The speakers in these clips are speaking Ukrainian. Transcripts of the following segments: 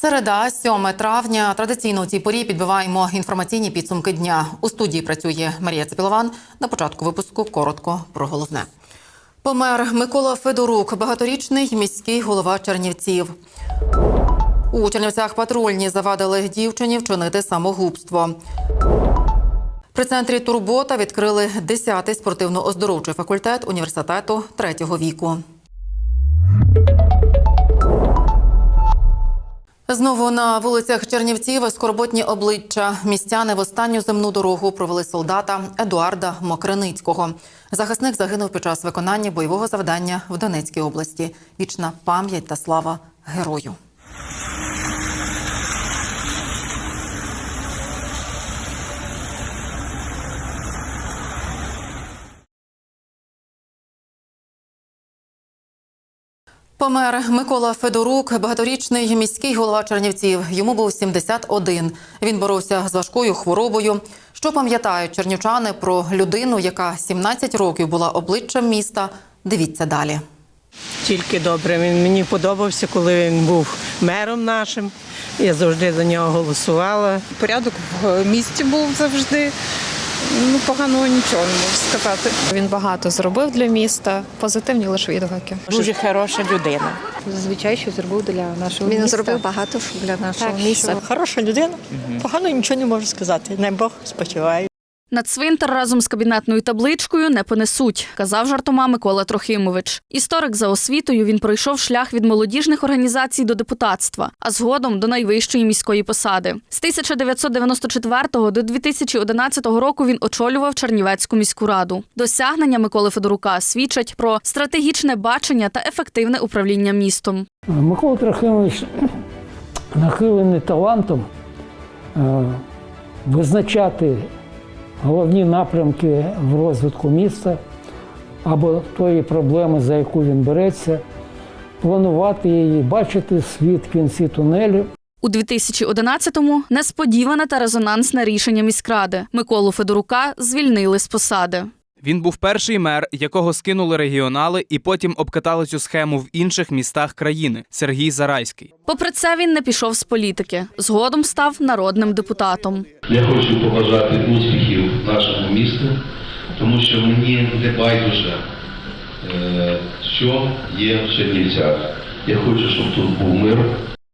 Середа, 7 травня. Традиційно у цій порі підбиваємо інформаційні підсумки дня. У студії працює Марія Цепілован. На початку випуску коротко про головне. Помер Микола Федорук, багаторічний міський голова Чернівців. У Чернівцях патрульні завадили дівчині вчинити самогубство. При центрі Турбота відкрили 10-й спортивно-оздоровчий факультет університету третього віку. Знову на вулицях Чернівців скорботні обличчя. Містяни в останню земну дорогу провели солдата Едуарда Мокреницького. Захисник загинув під час виконання бойового завдання в Донецькій області. Вічна пам'ять та слава герою. Помер Микола Федорук, багаторічний міський голова Чернівців. Йому був 71. Він боровся з важкою хворобою. Що пам'ятають чернівчани про людину, яка 17 років була обличчям міста? Дивіться далі. Тільки добре. Він мені подобався, коли він був мером нашим. Я завжди за нього голосувала. Порядок в місті був завжди. Ну, поганого нічого не можу сказати. Він багато зробив для міста, позитивні лише відгуки. Дуже хороша людина. Зазвичай що зробив для нашого Він міста. зробив багато для нашого Так, міста. Хороша людина. Погано нічого не можу сказати. Не Бог спочиває. На цвинтар разом з кабінетною табличкою не понесуть, казав жартома Микола Трохимович. Історик за освітою він пройшов шлях від молодіжних організацій до депутатства, а згодом до найвищої міської посади. З 1994 до 2011 року він очолював Чернівецьку міську раду. Досягнення Миколи Федорука свідчать про стратегічне бачення та ефективне управління містом. Микола Трохимович нахилений талантом е, визначати головні напрямки в розвитку міста або тої проблеми, за яку він береться, планувати її, бачити світ в кінці тунелю. У 2011-му несподіване та резонансне рішення міськради. Миколу Федорука звільнили з посади. Він був перший мер, якого скинули регіонали, і потім обкатали цю схему в інших містах країни Сергій Зарайський. Попри це, він не пішов з політики. Згодом став народним депутатом. Я хочу побажати успіхів нашому місту, тому що мені не байдуже, е, що є в Чернівцях. Я хочу, щоб тут був мир.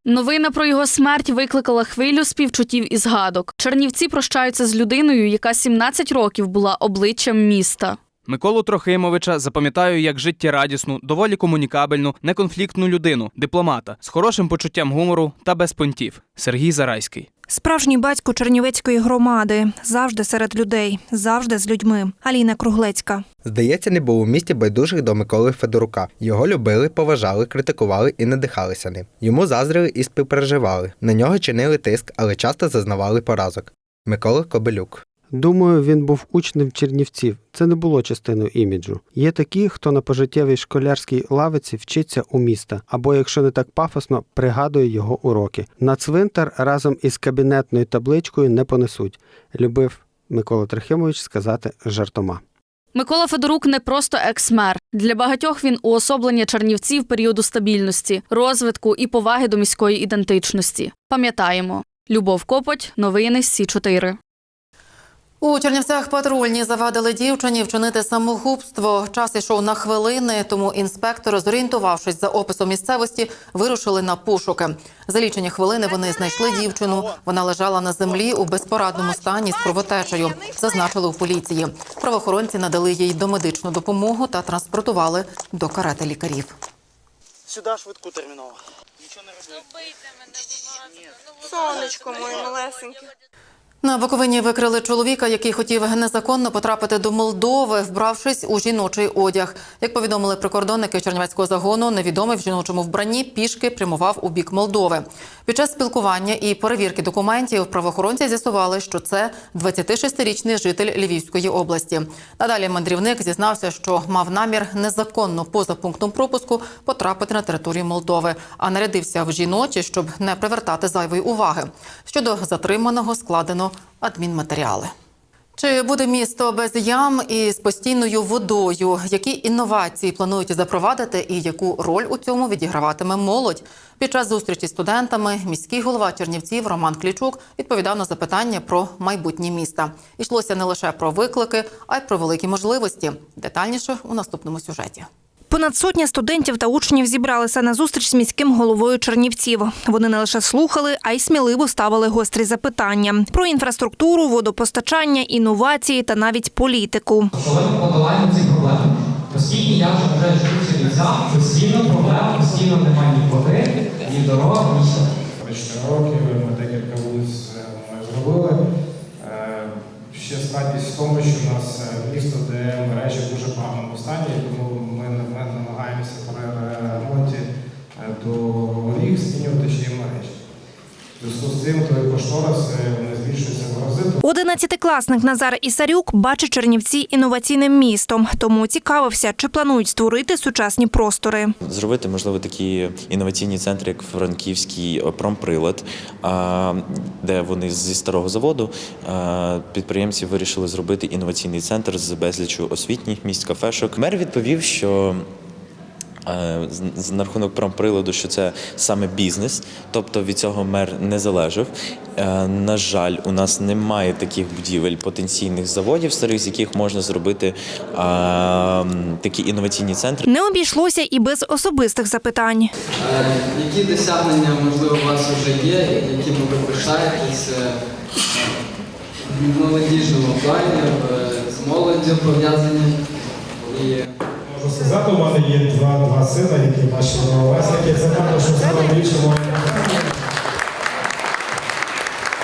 Новина про його смерть викликала хвилю співчуттів і згадок. Чернівці прощаються з людиною, яка 17 років була обличчям міста. Миколу Трохимовича запам'ятаю як життєрадісну, доволі комунікабельну, неконфліктну людину, дипломата з хорошим почуттям гумору та без понтів. Сергій Зарайський. Справжній батько Чернівецької громади завжди серед людей, завжди з людьми. Аліна Круглецька. Здається, не був у місті байдужих до Миколи Федорука. Його любили, поважали, критикували і надихалися ним. Йому заздрили і співпереживали. На нього чинили тиск, але часто зазнавали поразок. Микола Кобилюк. Думаю, він був учнем Чернівців. Це не було частиною іміджу. Є такі, хто на пожиттєвій школярській лавиці вчиться у міста, або, якщо не так пафосно, пригадує його уроки. На цвинтар разом із кабінетною табличкою не понесуть. Любив Микола Трохимович сказати жартома. Микола Федорук не просто екс-мер. Для багатьох він уособлення чернівців періоду стабільності, розвитку і поваги до міської ідентичності. Пам'ятаємо. Любов Копоть, новини Сі 4 У Чернівцях патрульні завадили дівчині вчинити самогубство. Час ішов на хвилини, тому інспектори, зорієнтувавшись за описом місцевості, вирушили на пошуки. За лічені хвилини вони знайшли дівчину. Вона лежала на землі у безпорадному стані з кровотечею. Зазначили у поліції. Правоохоронці надали їй домедичну допомогу та транспортували до карети лікарів. Сюди швидку терміново. Нічого не робити. Сонечко моє малесеньке. На Буковині викрили чоловіка, який хотів незаконно потрапити до Молдови, вбравшись у жіночий одяг. Як повідомили прикордонники Чернівецького загону, невідомий в жіночому вбранні пішки прямував у бік Молдови. Під час спілкування і перевірки документів правоохоронці з'ясували, що це 26-річний житель Львівської області. Надалі мандрівник зізнався, що мав намір незаконно поза пунктом пропуску потрапити на територію Молдови, а нарядився в жіночі, щоб не привертати зайвої уваги. Щодо затриманого складено адмінматеріали. Чи буде місто без ям і з постійною водою? Які інновації планують запровадити і яку роль у цьому відіграватиме молодь? Під час зустрічі з студентами міський голова Чернівців Роман Клічук відповідав на запитання про майбутнє міста. Йшлося не лише про виклики, а й про великі можливості. Детальніше у наступному сюжеті. Понад сотня студентів та учнів зібралися на зустріч з міським головою Чернівців. Вони не лише слухали, а й сміливо ставили гострі запитання про інфраструктуру, водопостачання, інновації та навіть політику. Можливо, подолаємо ці проблеми. Оскільки я вже вже живу в постійно проблем, постійно немає ні води, ні дорог, ні 4 роки ми декілька вулиць е, ми зробили. Е, Ще складність в тому, що в нас е, місто, де мережі дуже поганому стані, тому ми ми намагаємося при ремонті е, до рік змінювати ще й мережі. В зв'язку з цим той кошторис е, вони збільшуються в рази. Одинадцятикласник Назар Ісарюк бачить Чернівці інноваційним містом, тому цікавився, чи планують створити сучасні простори. Зробити, можливо, такі інноваційні центри, як Франківський промприлад, а, де вони зі старого заводу підприємці вирішили зробити інноваційний центр з безлічу освітніх місць, кафешок. Мер відповів, що на рахунок промприладу, що це саме бізнес, тобто від цього мер не залежав. Е, На жаль, у нас немає таких будівель потенційних заводів старих, з яких можна зробити а, такі інноваційні центри. Не обійшлося і без особистих запитань. Е, Які досягнення, можливо, у вас вже є, якими ви пишаєтесь е, в молодіжному плані, е, з молоддю пов'язані? І сказати, у мене є два, два сина, які наші ровесники. Це також саме більше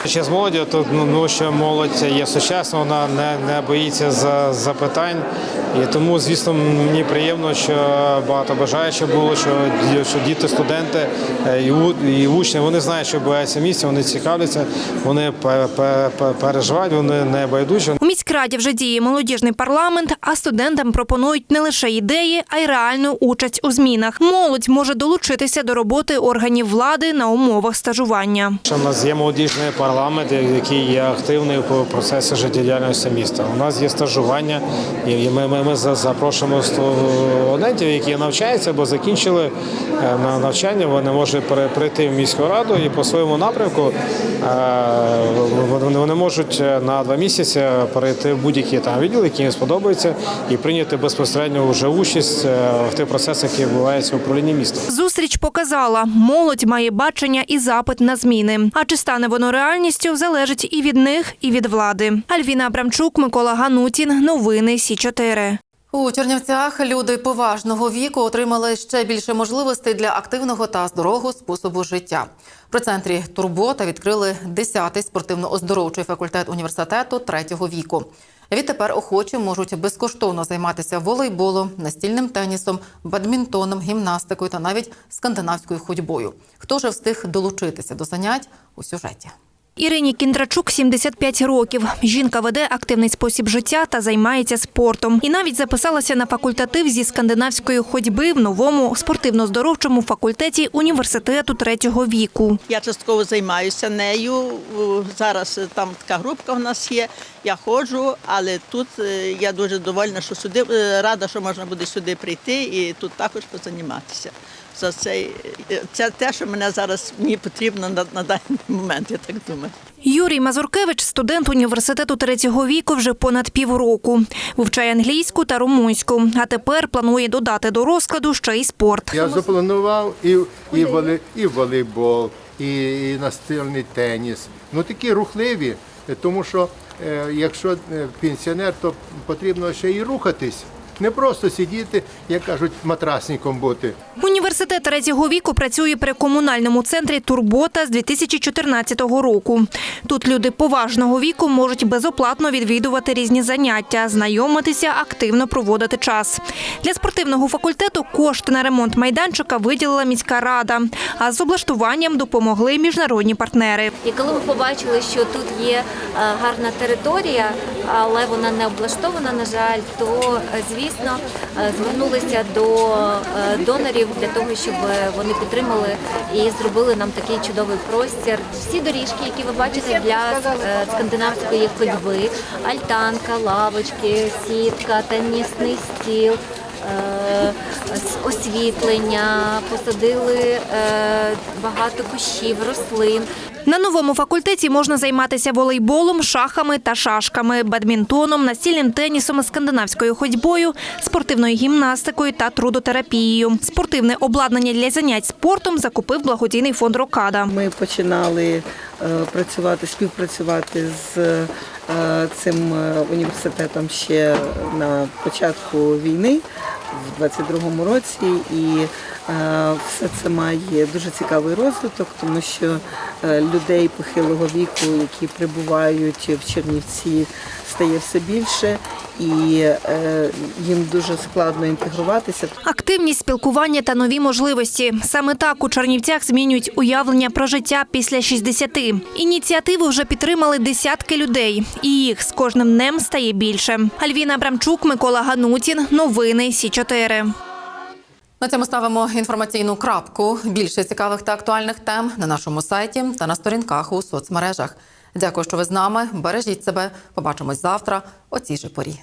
Ще з молоді, то ну, ну, що молодь є сучасна, вона не, не боїться за запитань. І тому, звісно, мені приємно, що багато бажаючих було, що, що діти, студенти е, і, у- і учні, вони знають, що бояться місця, вони цікавляться, вони пе- пе- пе- переживають, вони не байдужі. У міськраді вже діє молодіжний парламент, а студентам пропонують не лише ідеї, а й реальну участь у змінах. Молодь може долучитися до роботи органів влади на умовах стажування. У нас є молодіжний парламент, який є активний у процесі життєдіяльності міста. У нас є стажування, і ми, ми, ми за- запрошуємо студентів, які навчаються або закінчили е, на навчання. Вони можуть прийти в міську раду і по своєму напрямку е, вони можуть е, на два місяці перейти в будь-який там відділ, який їм сподобається, і прийняти безпосередньо вже участь в тих процесах, які відбуваються в управлінні міста. Зустріч показала, молодь має бачення і запит на зміни. А чи стане воно реальністю, залежить і від них, і від влади. Альвіна Абрамчук, Микола Ганутін. Новини Сі 4 У Чернівцях люди поважного віку отримали ще більше можливостей для активного та здорового способу життя. При центрі Турбота відкрили 10-й спортивно-оздоровчий факультет університету третього віку. Відтепер охочі можуть безкоштовно займатися волейболом, настільним тенісом, бадмінтоном, гімнастикою та навіть скандинавською ходьбою. Хто же встиг долучитися до занять у сюжеті? Ірині Кіндрачук 75 років. Жінка веде активний спосіб життя та займається спортом. І навіть записалася на факультатив зі скандинавської ходьби в новому спортивно-здоровчому факультеті університету третього віку. Я частково займаюся нею. Зараз е, там така групка в нас є. Я ходжу, але тут е, я дуже довольна, що сюди е, рада, що можна буде сюди прийти і тут також позаніматися. За цей це те, що мене зараз мені потрібно на, на даний момент, я так думаю. Юрій Мазуркевич, студент університету третього віку, вже понад півроку. Вивчає англійську та румунську, а тепер планує додати до розкладу ще й спорт. Я запланував і, і, волей, і волейбол, і, і настильний теніс. Ну такі рухливі, тому що е, якщо е, пенсіонер, то потрібно ще й рухатись. Не просто сидіти, як кажуть, матрасником бути. Університет третього віку працює при комунальному центрі Турбота з 2014 року. Тут люди поважного віку можуть безоплатно відвідувати різні заняття, знайомитися, активно проводити час. Для спортивного факультету кошти на ремонт майданчика виділила міська рада, а з облаштуванням допомогли міжнародні партнери. І коли ми побачили, що тут є е, гарна територія, але вона не облаштована, на жаль, то звісно. е, звернулися до е, донорів для того, щоб вони підтримали і зробили нам такий чудовий простір. Всі доріжки, які ви бачите для е, скандинавської ходьби, альтанка, лавочки, сітка, тенісний стіл. Е, Освітлення, посадили е, багато кущів, рослин. На новому факультеті можна займатися волейболом, шахами та шашками, бадмінтоном, настільним тенісом, скандинавською ходьбою, спортивною гімнастикою та трудотерапією. Спортивне обладнання для занять спортом закупив благодійний фонд Рокада. Ми починали е, працювати, співпрацювати з цим університетом ще на початку війни в 22-му році, і е, все це має дуже цікавий розвиток, тому що е, людей похилого віку, які прибувають в Чернівці, стає все більше, і е, їм дуже складно інтегруватися. Активність спілкування та нові можливості. Саме так у Чернівцях змінюють уявлення про життя після 60. Ініціативу вже підтримали десятки людей, і їх з кожним днем стає більше. Альвіна Абрамчук, Микола Ганутін. Новини Сі 4 На цьому ставимо інформаційну крапку. Більше цікавих та актуальних тем на нашому сайті та на сторінках у соцмережах. Дякую, що ви з нами. Бережіть себе. Побачимось завтра о цій же порі.